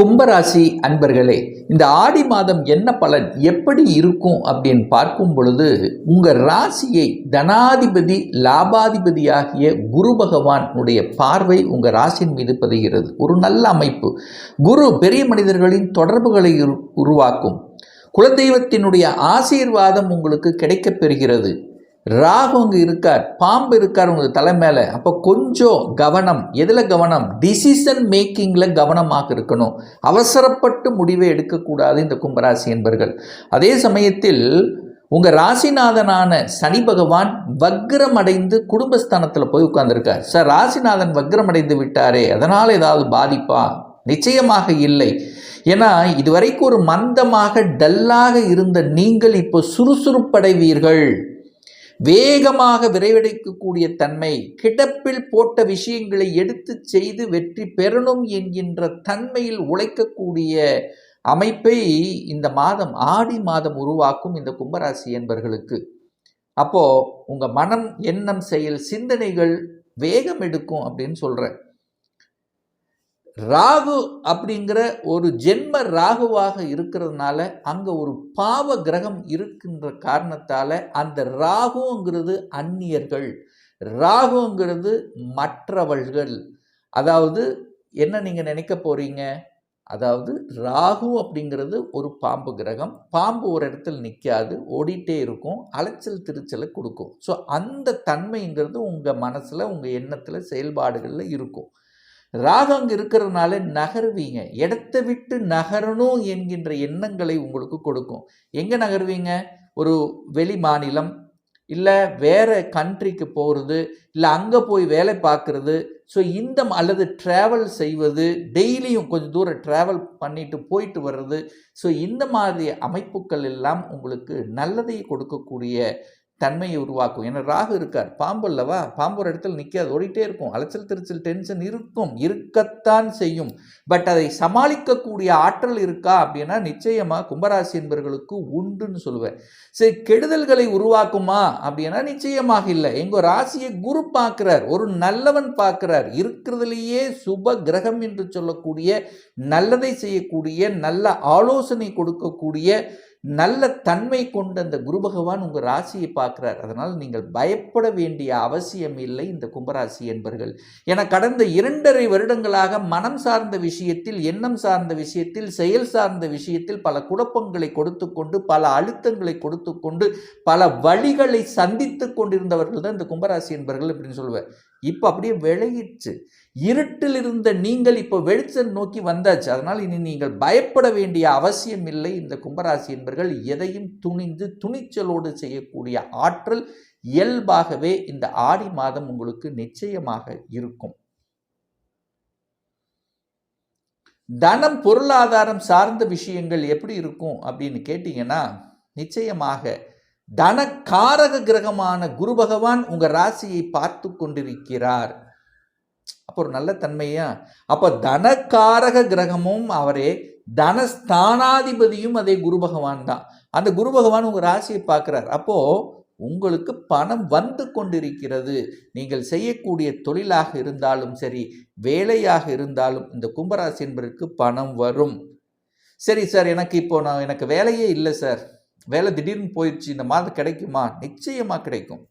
கும்பராசி அன்பர்களே இந்த ஆடி மாதம் என்ன பலன் எப்படி இருக்கும் அப்படின்னு பார்க்கும் பொழுது உங்கள் ராசியை தனாதிபதி லாபாதிபதியாகிய குரு பகவானுடைய பார்வை உங்கள் ராசியின் மீது பதிகிறது. ஒரு நல்ல அமைப்பு. குரு பெரிய மனிதர்களின் தொடர்புகளை உரு- உருவாக்கும். குலதெய்வத்தினுடைய ஆசீர்வாதம் உங்களுக்கு கிடைக்கப் பெறுகிறது. ராகு அங்கே இருக்கார் பாம்பு இருக்கார் உங்கள் தலை மேலே. அப்போ கொஞ்சம் கவனம் எதில் கவனம்? டிசிஷன் மேக்கிங்கில் கவனமாக இருக்கணும். அவசரப்பட்டு முடிவை எடுக்கக்கூடாது இந்த கும்பராசி என்பர்கள். அதே சமயத்தில் உங்கள் ராசிநாதனான சனி பகவான் வக்ரம் அடைந்து குடும்பஸ்தானத்தில் போய் உட்கார்ந்துருக்கார். சார் ராசிநாதன் வக்ரம் அடைந்து விட்டாரே அதனால் ஏதாவது பாதிப்பா? நிச்சயமாக இல்லை. ஏன்னா இதுவரைக்கும் ஒரு மந்தமாக டல்லாக இருந்த நீங்கள் இப்போ சுறுசுறுப்படைவீர்கள். வேகமாக விரைவடைக்கக்கூடிய தன்மை கிடப்பில் போட்ட விஷயங்களை எடுத்து செய்து வெற்றி பெறணும் என்கின்ற தன்மையில் உழைக்கக்கூடிய அமைப்பை இந்த மாதம் ஆடி மாதம் உருவாக்கும் இந்த கும்பராசி என்பர்களுக்கு. அப்போ உங்க மனம் எண்ணம் செயல் சிந்தனைகள் வேகம் எடுக்கும் அப்படின்னு சொல்றேன். ராகு அப்படிங்கிற ஒரு ஜென்ம ராகுவாக இருக்கிறதுனால அங்கே ஒரு பாவ கிரகம் இருக்கின்ற காரணத்தால் அந்த ராகுங்கிறது அந்நியர்கள். ராகுங்கிறது மற்றவர்கள் அதாவது என்ன நீங்கள் நினைக்க போகிறீங்க அதாவது ராகு அப்படிங்கிறது ஒரு பாம்பு கிரகம். பாம்பு ஒரு இடத்துல நிற்காது ஓடிட்டே இருக்கும் அலைச்சல் திருச்சலை கொடுக்கும். ஸோ அந்த தன்மைங்கிறது உங்கள் மனசில் உங்கள் எண்ணத்தில் செயல்பாடுகளில் இருக்கும். ராகு அங்கே இருக்கிறதுனால நகருவீங்க. இடத்த விட்டு நகரணும் என்கின்ற எண்ணங்களை உங்களுக்கு கொடுக்கும். எங்கே நகருவீங்க? ஒரு வெளி மாநிலம் இல்லை வேற கண்ட்ரிக்கு போகிறது இல்லை அங்கே போய் வேலை பார்க்குறது. ஸோ இந்த அல்லது ட்ராவல் செய்வது டெய்லியும் கொஞ்சம் தூரம் ட்ராவல் பண்ணிட்டு போயிட்டு வர்றது. ஸோ இந்த மாதிரி அமைப்புகள் எல்லாம் உங்களுக்கு நல்லதை கொடுக்கக்கூடிய தன்மையை உருவாக்கும். ஏன்னா ராகு இருக்கார். பாம்பு அல்லவா? பாம்பு ஒரு இடத்துல நிற்காது ஓடிட்டே இருக்கும். அலைச்சல் திருச்சல் டென்ஷன் இருக்கும். இருக்கத்தான் செய்யும். பட் அதை சமாளிக்கக்கூடிய ஆற்றல் இருக்கா அப்படின்னா நிச்சயமாக கும்பராசி என்பவர்களுக்கு உண்டுன்னு சொல்லுவேன். சரி கெடுதல்களை உருவாக்குமா அப்படின்னா நிச்சயமாக இல்லை. எங்கள் ராசியை குரு பார்க்குறார். ஒரு நல்லவன் பார்க்குறார். இருக்கிறதுலேயே சுப கிரகம் என்று சொல்லக்கூடிய நல்லதை செய்யக்கூடிய நல்ல ஆலோசனை கொடுக்கக்கூடிய நல்ல தன்மை கொண்ட அந்த குரு பகவான் உங்கள் ராசியை பார்க்குறார். அதனால் நீங்கள் பயப்பட வேண்டிய அவசியம் இல்லை இந்த கும்பராசி என்பர்கள். என கடந்த இரண்டரை வருடங்களாக மனம் சார்ந்த விஷயத்தில் எண்ணம் சார்ந்த விஷயத்தில் செயல் சார்ந்த விஷயத்தில் பல குழப்பங்களை கொடுத்து கொண்டு பல அழுத்தங்களை கொடுத்து கொண்டு பல வழிகளை சந்தித்து கொண்டிருந்தவர்கள் தான் இந்த கும்பராசி என்பர்கள் அப்படின்னு சொல்லுவேன் இப்போ அப்படியே விளையிடுச்சு இருட்டில் இருந்த நீங்கள் இப்போ வெளிச்சம் நோக்கி வந்தாச்சு. அதனால் இனி நீங்கள் பயப்பட வேண்டிய அவசியம் இல்லை. இந்த கும்பராசி என்பர்கள் எதையும் துணிந்து துணிச்சலோடு செய்யக்கூடிய ஆற்றல் இயல்பாகவே இந்த ஆடி மாதம் உங்களுக்கு நிச்சயமாக இருக்கும். தனம் பொருளாதாரம் சார்ந்த விஷயங்கள் எப்படி இருக்கும் அப்படின்னு கேட்டிங்கன்னா நிச்சயமாக தனக்காரக கிரகமான குரு பகவான் உங்கள் ராசியை பார்த்து கொண்டிருக்கிறார். அப்போ ஒரு நல்ல தன்மையா? அப்போ தனக்காரக கிரகமும் அவரே தனஸ்தானாதிபதியும் அதே குரு பகவான் தான். அந்த குரு பகவான் உங்கள் ராசியை பார்க்குறார். அப்போது உங்களுக்கு பணம் வந்து கொண்டிருக்கிறது. நீங்கள் செய்யக்கூடிய தொழிலாக இருந்தாலும் சரி வேலையாக இருந்தாலும் இந்த கும்பராசி என்பதற்கு பணம் வரும். சரி சார் எனக்கு இப்போ நான் எனக்கு வேலையே இல்லை சார். வேலை திடீர்னு போயிடுச்சு இந்த மாதம் கிடைக்குமா? நிச்சயமா கிடைக்கும்.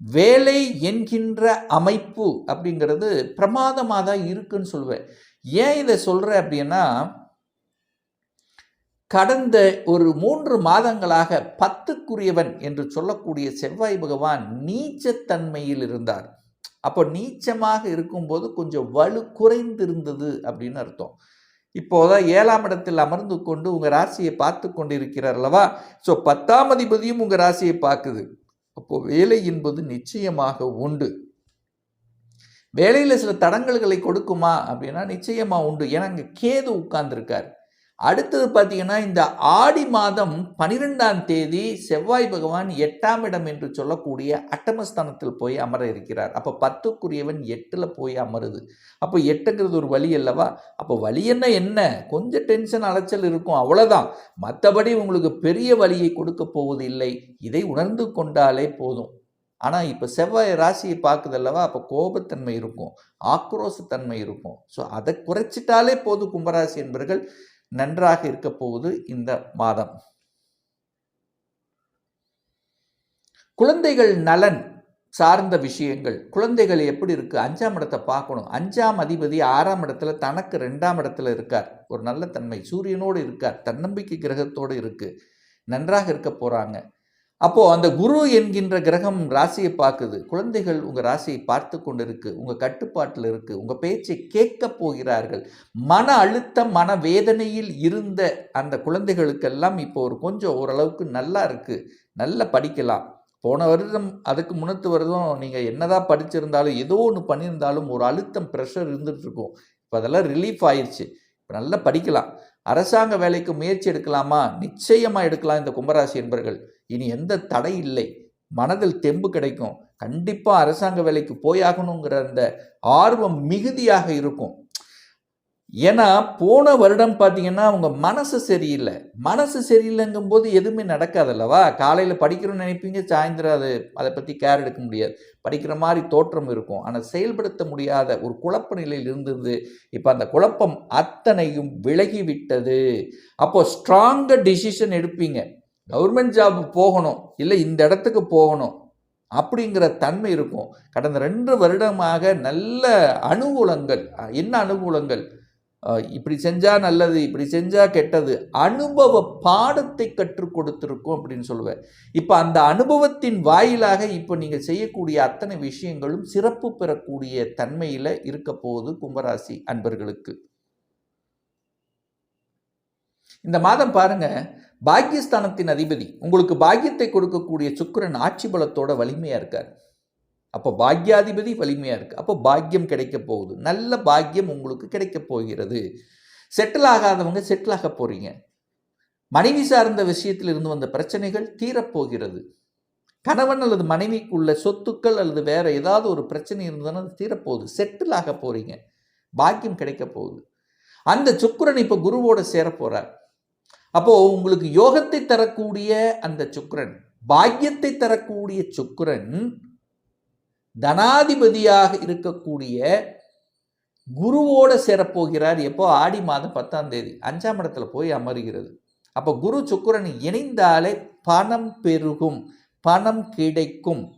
வேலை என்கின்ற அமைப்பு அப்படிங்கிறது பிரமாதமாக தான் இருக்குன்னு சொல்லுவேன். ஏன் இதை சொல்கிறேன் அப்படின்னா கடந்த ஒரு மூன்று மாதங்களாக பத்துக்குரியவன் என்று சொல்லக்கூடிய செவ்வாய் பகவான் நீச்சத்தன்மையில் இருந்தார். அப்போ நீச்சமாக இருக்கும்போது கொஞ்சம் வலு குறைந்திருந்தது அப்படின்னு அர்த்தம். இப்போதான் ஏழாம் இடத்தில் அமர்ந்து கொண்டு உங்கள் ராசியை பார்த்து கொண்டிருக்கிறார் அல்லவா? ஸோ பத்தாம் அதிபதியும் உங்கள் ராசியை பார்க்குது. அப்போ வேலை என்பது நிச்சயமாக உண்டு. வேலையில் சில தடங்கல்களை கொடுக்குமா அப்படின்னா நிச்சயமாக உண்டு. ஏன்னா அங்கே கேது உட்கார்ந்துருக்கார். அடுத்தது பார்த்தீங்கன்னா இந்த ஆடி மாதம் பனிரெண்டாம் தேதி செவ்வாய் பகவான் எட்டாம் இடம் என்று சொல்லக்கூடிய அட்டமஸ்தானத்தில் போய் அமர இருக்கிறார். அப்போ பத்துக்குரியவன் எட்டில் போய் அமருது. அப்போ எட்டுங்கிறது ஒரு வழி அல்லவா? அப்போ வழி என்ன என்ன? கொஞ்சம் டென்ஷன் அலைச்சல் இருக்கும். அவ்வளோதான் மற்றபடி உங்களுக்கு பெரிய வழியை கொடுக்க போவது இல்லை இதை உணர்ந்து கொண்டாலே போதும். ஆனால் இப்போ செவ்வாய் ராசியை பார்க்குதல்லவா அப்போ கோபத்தன்மை இருக்கும். ஆக்ரோசத்தன்மை இருக்கும். ஸோ அதை குறைச்சிட்டாலே போதும் கும்பராசி என்பவர்கள் நன்றாக இருக்க போகுது இந்த மாதம். குழந்தைகள் நலன் சார்ந்த விஷயங்கள். குழந்தைகள் எப்படி இருக்குது அஞ்சாம் இடத்தை பார்க்கணும். அஞ்சாம் அதிபதி ஆறாம் இடத்துல தனக்கு ரெண்டாம் இடத்துல இருக்கார். ஒரு நல்ல தன்மை. சூரியனோடு இருக்கார். தன்னம்பிக்கை கிரகத்தோடு இருக்குது நன்றாக இருக்க போகிறாங்க அப்போது அந்த குரு என்கின்ற கிரகம் ராசியை பார்க்குது. குழந்தைகள் உங்கள் ராசியை பார்த்து கொண்டு இருக்கு உங்கள் கட்டுப்பாட்டில் இருக்குது உங்கள் பேச்சை கேட்க போகிறார்கள். மன அழுத்தம் மன வேதனையில் இருந்த அந்த குழந்தைகளுக்கெல்லாம் இப்போ ஒரு கொஞ்சம் ஓரளவுக்கு நல்லா இருக்குது நல்லா படிக்கலாம். போன வருடம் அதுக்கு முன்னத்து வருடம் நீங்கள் என்னதான் படிச்சிருந்தாலும் ஏதோ ஒன்று பண்ணியிருந்தாலும் ஒரு அழுத்தம் ப்ரெஷர் இருந்துகிட்ருக்கும் இப்போ அதெல்லாம் ரிலீஃப் ஆயிடுச்சு இப்போ நல்லா படிக்கலாம். அரசாங்க வேலைக்கு முயற்சி எடுக்கலாமா? நிச்சயமாக எடுக்கலாம் இந்த கும்பராசி என்பர்கள். இனி எந்த தடை இல்லை. மனதில் தெம்பு கிடைக்கும். கண்டிப்பாக அரசாங்க வேலைக்கு போயாகணுங்கிற அந்த ஆர்வம் மிகுதியாக இருக்கும். ஏன்னா போன வருடம் பார்த்தீங்கன்னா அவங்க மனசு சரியில்லை. மனசு சரியில்லைங்கும் போது எதுவுமே நடக்காதல்லவா? காலையில் படிக்கிறோம்னு நினைப்பீங்க சாயந்தரம் அது அதை பற்றி கேர் எடுக்க முடியாது. படிக்கிற மாதிரி தோற்றம் இருக்கும். ஆனால் செயல்படுத்த முடியாத ஒரு குழப்ப நிலையில் இருந்தது. இப்போ அந்த குழப்பம் அத்தனையும் விலகி விட்டது. அப்போ டிசிஷன் எடுப்பீங்க. கவர்மெண்ட் ஜாப் போகணும் இல்லை இந்த இடத்துக்கு போகணும் அப்படிங்கிற தன்மை இருக்கும். கடந்த ரெண்டு வருடமாக நல்ல அனுகூலங்கள் என்ன அனுகூலங்கள்? இப்படி செஞ்சால் நல்லது இப்படி செஞ்சால் கெட்டது. அனுபவ பாடத்தை கற்றுக் கொடுத்துருக்கோம் அப்படின்னு சொல்லுவேன். இப்போ அந்த அனுபவத்தின் வாயிலாக இப்போ நீங்கள் செய்யக்கூடிய அத்தனை விஷயங்களும் சிறப்பு பெறக்கூடிய தன்மையில் இருக்க போகுது கும்பராசி அன்பர்களுக்கு. இந்த மாதம் பாருங்க பாக்கியஸ்தானத்தின் அதிபதி. உங்களுக்கு பாக்கியத்தை கொடுக்கக்கூடிய சுக்கரன் ஆட்சி பலத்தோட வலிமையாக இருக்கார். அப்போ பாக்யாதிபதி வலிமையாக இருக்குது அப்போ பாக்கியம் கிடைக்க போகுது. நல்ல பாக்கியம் உங்களுக்கு கிடைக்க போகிறது. செட்டில் ஆகாதவங்க செட்டில் ஆக போகிறீங்க மனைவி சார்ந்த விஷயத்தில் இருந்து வந்த பிரச்சனைகள் தீரப்போகிறது கணவன் அல்லது மனைவிக்குள்ள சொத்துக்கள் அல்லது வேற ஏதாவது ஒரு பிரச்சனை இருந்ததுன்னா அது தீரப்போகுது செட்டில் ஆக போகிறீங்க பாக்கியம் கிடைக்க போகுது. அந்த சுக்கரன் இப்போ குருவோட சேரப்போகிறார் அப்போது உங்களுக்கு யோகத்தை தரக்கூடிய அந்த சுக்கரன் பாக்கியத்தை தரக்கூடிய சுக்கரன் தனாதிபதியாக இருக்கக்கூடிய குருவோடு சேரப்போகிறார். எப்போ? ஆடி மாதம் பத்தாம் தேதி. அஞ்சாம் இடத்துல போய் அமர்கிறது. அப்போ குரு சுக்கரன் இணைந்தாலே பணம் பெருகும். பணம் கிடைக்கும்.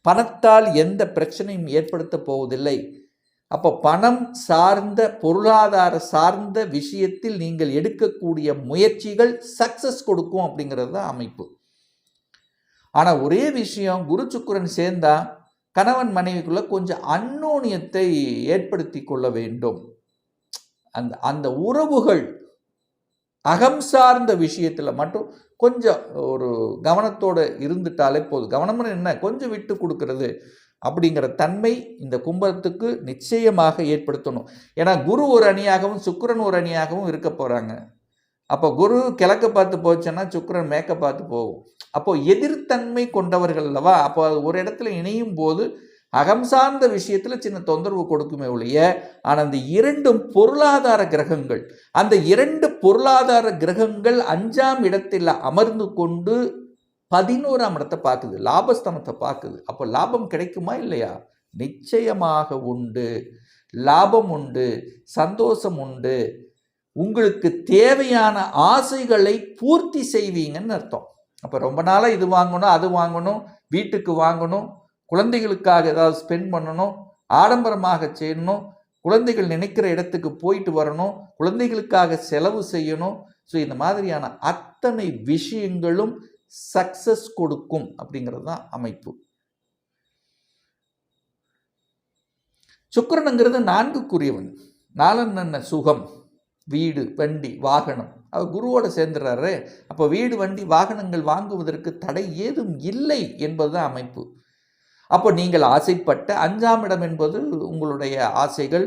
பணத்தால் எந்த பிரச்சனையும் ஏற்படுத்த போவதில்லை. அப்போ பணம் சார்ந்த பொருளாதார சார்ந்த விஷயத்தில் நீங்கள் எடுக்கக்கூடிய முயற்சிகள் சக்சஸ் கொடுக்கும் அப்படிங்கிறது தான் அமைப்பு. ஆனால் ஒரே விஷயம் குரு சுக்கரன் சேர்ந்தால் கணவன் மனைவிக்குள்ள கொஞ்சம் அன்னோனியத்தை ஏற்படுத்தி கொள்ள வேண்டும். அந்த அந்த உறவுகள் அகம் சார்ந்த விஷயத்தில் மட்டும் கொஞ்சம் ஒரு கவனத்தோடு இருந்துட்டாலே போதும். கவனம்னு என்ன? கொஞ்சம் விட்டு கொடுக்கறது அப்படிங்கிற தன்மை இந்த கும்பத்துக்கு நிச்சயமாக ஏற்படுத்தணும். ஏன்னா குரு ஒரு அணியாகவும் சுக்கரன் ஒரு அணியாகவும் இருக்க போகிறாங்க அப்போ குரு கிழக்க பார்த்து போச்சுன்னா சுக்கரன் மேக்க பார்த்து போகும். அப்போது எதிர்த்தன்மை கொண்டவர்கள் அல்லவா? அப்போ ஒரு இடத்துல இணையும் போது அகம் சார்ந்த விஷயத்தில் சின்ன தொந்தரவு கொடுக்குமே ஒழிய ஆனால் அந்த இரண்டும் பொருளாதார கிரகங்கள் அந்த இரண்டு பொருளாதார கிரகங்கள் அஞ்சாம் இடத்தில் அமர்ந்து கொண்டு பதினோராம் இடத்தை பார்க்குது லாபஸ்தானத்தை பார்க்குது. அப்போ லாபம் கிடைக்குமா இல்லையா? நிச்சயமாக உண்டு. லாபம் உண்டு சந்தோஷம் உண்டு. உங்களுக்கு தேவையான ஆசைகளை பூர்த்தி செய்வீங்கன்னு அர்த்தம். அப்போ ரொம்ப நாளாக இது வாங்கணும் அது வாங்கணும் வீட்டுக்கு வாங்கணும் குழந்தைகளுக்காக ஏதாவது ஸ்பெண்ட் பண்ணணும் ஆடம்பரமாக செய்யணும் குழந்தைகள் நினைக்கிற இடத்துக்கு போயிட்டு வரணும் குழந்தைகளுக்காக செலவு செய்யணும். ஸோ இந்த மாதிரியான அத்தனை விஷயங்களும் சக்சஸ் கொடுக்கும் அப்படிங்கிறது தான் அமைப்பு. சுக்கரனுங்கிறது நான்குக்குரியவன். நாலன் சுகம்? வீடு வண்டி வாகனம். அவர் குருவோடு சேர்ந்துடுறாரு அப்போ வீடு வண்டி வாகனங்கள் வாங்குவதற்கு தடை ஏதும் இல்லை என்பதுதான் அமைப்பு. அப்போ நீங்கள் ஆசைப்பட்ட அஞ்சாம் இடம் என்பது உங்களுடைய ஆசைகள்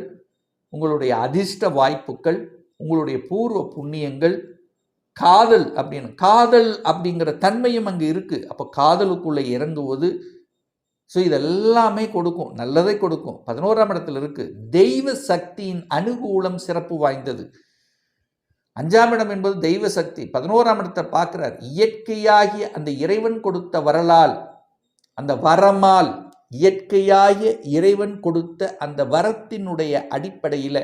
உங்களுடைய அதிர்ஷ்ட வாய்ப்புகள் உங்களுடைய பூர்வ புண்ணியங்கள் காதல் அப்படின்னு காதல் அப்படிங்கிற தன்மையும் அங்கே இருக்குது அப்போ காதலுக்குள்ளே இறங்குவது ஸோ இதெல்லாமே கொடுக்கும் நல்லதை கொடுக்கும். பதினோராம் இடத்துல இருக்குது தெய்வ சக்தியின் அனுகூலம் சிறப்பு வாய்ந்தது. அஞ்சாம் இடம் என்பது தெய்வ சக்தி. பதினோராம் இடத்தை பார்க்கிறார். இயற்கையாகி அந்த இறைவன் கொடுத்த வரலால் அந்த வரமால் இயற்கையாகிய இறைவன் கொடுத்த அந்த வரத்தினுடைய அடிப்படையில்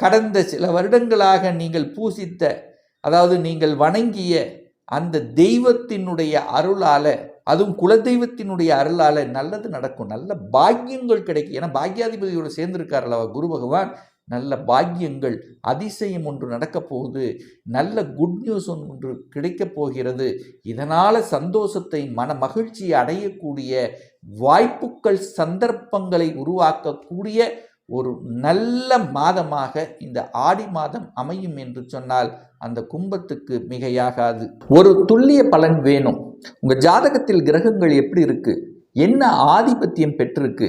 கடந்த சில வருடங்களாக நீங்கள் பூசித்த அதாவது நீங்கள் வணங்கிய அந்த தெய்வத்தினுடைய அருளால் அதுவும் குலதெய்வத்தினுடைய அருளால் நல்லது நடக்கும். நல்ல பாக்கியங்கள் கிடைக்கும். ஏன்னா பாக்கியாதிபதியோடு சேர்ந்திருக்கார் அல்லவா குரு பகவான்? நல்ல பாக்கியங்கள் அதிசயம் ஒன்று நடக்கப் போகுது. நல்ல குட் நியூஸ் ஒன்று கிடைக்கப் போகிறது. இதனால் சந்தோஷத்தை மன மகிழ்ச்சியை அடையக்கூடிய வாய்ப்புகள் சந்தர்ப்பங்களை உருவாக்கக்கூடிய ஒரு நல்ல மாதமாக இந்த ஆடி மாதம் அமையும் என்று சொன்னால் அந்த கும்பத்துக்கு மிகையாகாது. ஒரு துல்லிய பலன் வேணும். உங்கள் ஜாதகத்தில் கிரகங்கள் எப்படி இருக்குது என்ன ஆதிபத்தியம் பெற்றிருக்கு?